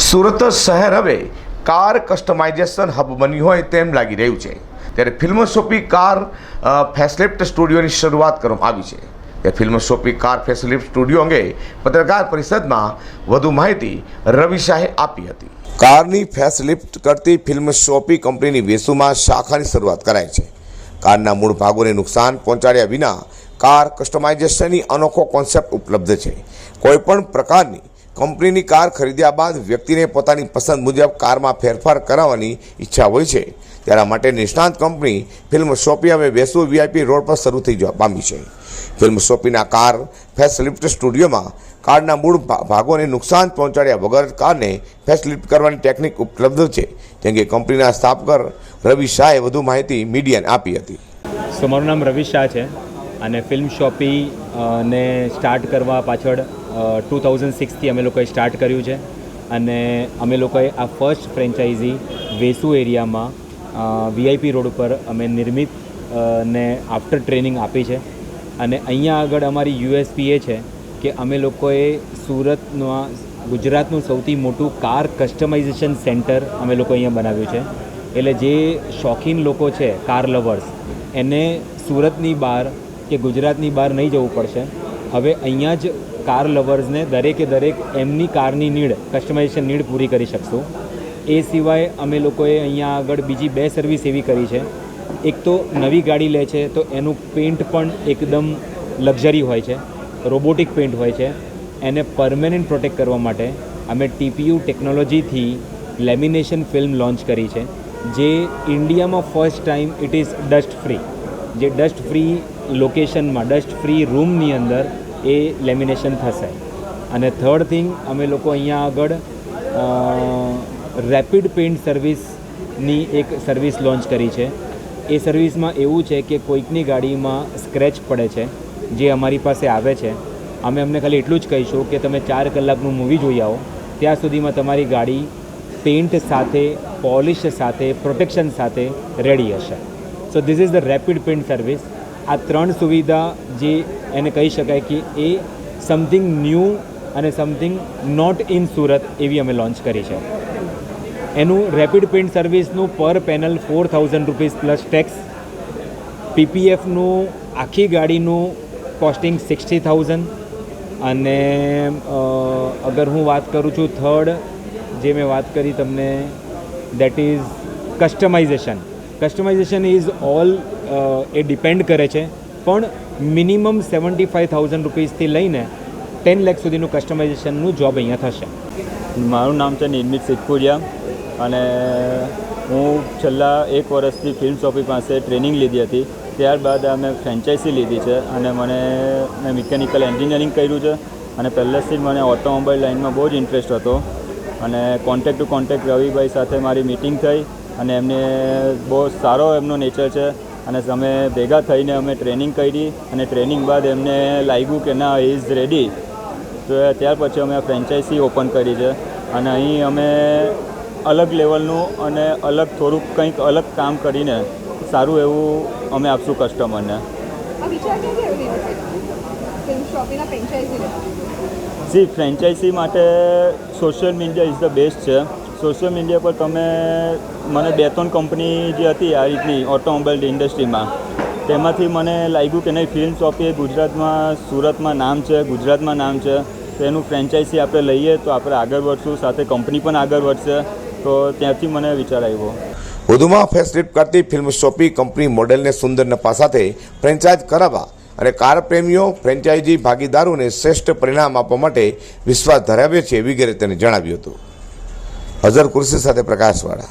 સુરત શહેર હવે car customisation hub બન્યું હોય તેમ લાગી રહ્યું છે. ત્યારે ફિલ્મોશોપી કાર ફેસલિફ્ટ સ્ટુડિયોની શરૂઆત કરવામાં આવી છે. Film shoppe car, facelift studio અંગે પત્રકાર પરિષદમાં વધુ માહિતી રવિ શાહે આપી હતી. કારની ફેસલિફ્ટ કરતી ફિલ્મશોપી કંપનીની વેસુમાં શાખાની શરૂઆત કરાઈ છે. કારના મૂળ ભાગોને નુકસાન પહોંચાડ્યા વિના કાર કસ્ટમાઇઝેશનની અનોખો કોન્સેપ્ટ ઉપલબ્ધ છે. કોઈપણ પ્રકારની કંપનીની કાર ખરીદ્યા બાદ વ્યક્તિને પોતાની પસંદ મુજબ કારમાં ફેરફાર કરાવવાની ઈચ્છા હોય છે. ત્યારે માટે નિષ્ણાંત કંપની ફિલ્મ શોપી હવે વેસુ વીઆઈપી રોડ પર શરૂ થઈ જવા પામી છે. ફિલ્મ શોપીના કાર, ફેસલિફ્ટ સ્ટુડિયોમાં કારના મૂળ ભાગોને નુકસાન પહોંચાડ્યા વગર કારને ફેસલિફ્ટ કરવાની ટેકનિક ઉપલબ્ધ છે. જેમ કે કંપનીના સ્થાપકર રવિ શાહે વધુ માહિતી મીડિયાને આપી હતી. સો, મારું નામ રવિ શાહ છે અને ફિલ્મ શોપી ને સ્ટાર્ટ કરવા પાછળ ટુ થાઉઝન્ડ સિક્સથી અમે લોકોએ સ્ટાર્ટ કર્યું છે. અને અમે લોકોએ આ ફર્સ્ટ ફ્રેન્ચાઇઝી વેસુ એરિયામાં વીઆઈપી રોડ ઉપર અમે નિર્મિત ને આફ્ટર ટ્રેનિંગ આપી છે. અને અહીંયા આગળ અમારી યુએસપી એ છે કે અમે લોકોએ સુરતમાં ગુજરાતનું સૌથી મોટું કાર કસ્ટમાઇઝેશન સેન્ટર અમે લોકો અહીંયા બનાવ્યું છે. એટલે જે શોખીન લોકો છે કાર લવર્સ એને સુરતની બહાર કે ગુજરાતની બહાર નહીં જવું પડશે. હવે અહીંયા જ કાર લવર્સને દરેકે દરેક એમની કારની નીડ કસ્ટમાઇઝેશન નીડ પૂરી કરી શકશું. એ સિવાય અમે લોકોએ અહીંયા આગળ બીજી બે સર્વિસ એવી કરી છે. એક તો નવી ગાડી લે છે, તો એનું પેન્ટ પણ એકદમ લક્ઝરી હોય છે. રોબોટિક પેન્ટ હોય છે. એને પરમેનન્ટ પ્રોટેક્ટ કરવા માટે અમે ટીપીયુ ટેકનોલોજીથી લેમિનેશન ફિલ્મ લોન્ચ કરી છે, જે ઇન્ડિયામાં first time it is dust free જે ડસ્ટ ફ્રી લોકેશનમાં ડસ્ટ ફ્રી રૂમની અંદર એ લેમિનેશન થશે. અને થર્ડ થિંગ અમે લોકો અહીંયા આગળ રેપિડ પેઇન્ટ સર્વિસની એક સર્વિસ લોન્ચ કરી છે. એ સર્વિસમાં એવું છે કે કોઈકની ગાડીમાં સ્ક્રેચ પડે છે, જે અમારી પાસે આવે છે. અમે અમને ખાલી એટલું જ કહીશું કે તમે ચાર કલાકનું મૂવી જોઈ આવો. ત્યાં સુધીમાં તમારી ગાડી પેઇન્ટ સાથે પોલિશ સાથે પ્રોટેક્શન સાથે રેડી હશે. So this is the rapid paint service આ ત્રણ સુવિધા જે એને કહી શકાય કે એ સમથિંગ ન્યૂ અને સમથિંગ નોટ ઇન સુરત એવી અમે લોન્ચ કરી છે. એનું rapid paint સર્વિસનું per panel four thousand rupees plus tax પીપીએફનું આખી ગાડીનું કોસ્ટિંગ સિક્સટી થાઉઝન્ડ અને અગર હું વાત કરું છું થર્ડ જે મેં વાત કરી તમને that is customization customization is all A depend કરે છે. પણ મિનિમમ સેવન્ટી ફાઇવ થાઉઝન્ડ રૂપીઝથી લઈને ટેન લેખ સુધીનું કસ્ટમાઇઝેશનનું જોબ અહીંયા થશે. મારું નામ છે નિર્મિત સિદ્ધપુરિયા અને હું છેલ્લા એક વર્ષથી ફિલ્મ શોપી પાસે ટ્રેનિંગ લીધી હતી. ત્યારબાદ અમે ફ્રેન્ચાઇઝી લીધી છે અને મને, મેં મિકેનિકલ એન્જિનિયરિંગ કર્યું છે અને પહેલેથી જ મને ઓટોમોબાઈલ લાઇનમાં બહુ જ ઇન્ટરેસ્ટ હતો. અને કોન્ટેક ટુ કોન્ટેક્ટ રવિભાઈ સાથે મારી મિટિંગ થઈ અને એમને બહુ સારો એમનો નેચર છે. અને અમે ભેગા થઈને અમે ટ્રેનિંગ કરી અને ટ્રેનિંગ બાદ એમને લાગ્યું કે ના ઇઝ રેડી તો ત્યાર પછી અમે ફ્રેન્ચાઇઝી ઓપન કરી છે. અને અહીં અમે અલગ લેવલનું અને અલગ થોડુંક કંઈક અલગ કામ કરીને સારું એવું અમે આપશું કસ્ટમરને સી ફ્રેન્ચાઇઝી માટે social media is the best છે. સોશિયલ મીડિયા પર તમે મને બે ત્રણ કંપની જે હતી આ રીતની ઓટોમોબાઈલ ઇન્ડસ્ટ્રીમાં, તેમાંથી મને લાગ્યું કે નહીં, ફિલ્મ શોપી ગુજરાતમાં, સુરતમાં નામ છે, ગુજરાતમાં નામ છે, તો એનું ફ્રેન્ચાઇઝી આપણે લઈએ તો આપણે આગળ વધશું, સાથે કંપની પણ આગળ વધશે, તો ત્યાંથી મને વિચાર આવ્યો. વધુમાં ફેસલિફ્ટ કરતી ફિલ્મ શોપી કંપની મોડેલને સુંદર નફા સાથે ફ્રેન્ચાઇઝ કરાવવા અને કાર પ્રેમીઓ ફ્રેન્ચાઇઝી ભાગીદારોને શ્રેષ્ઠ પરિણામ આપવા માટે વિશ્વાસ ધરાવે છે વગેરે તેને જણાવ્યું હતું. અઝર કુર્સી સાથે પ્રકાશવાળા.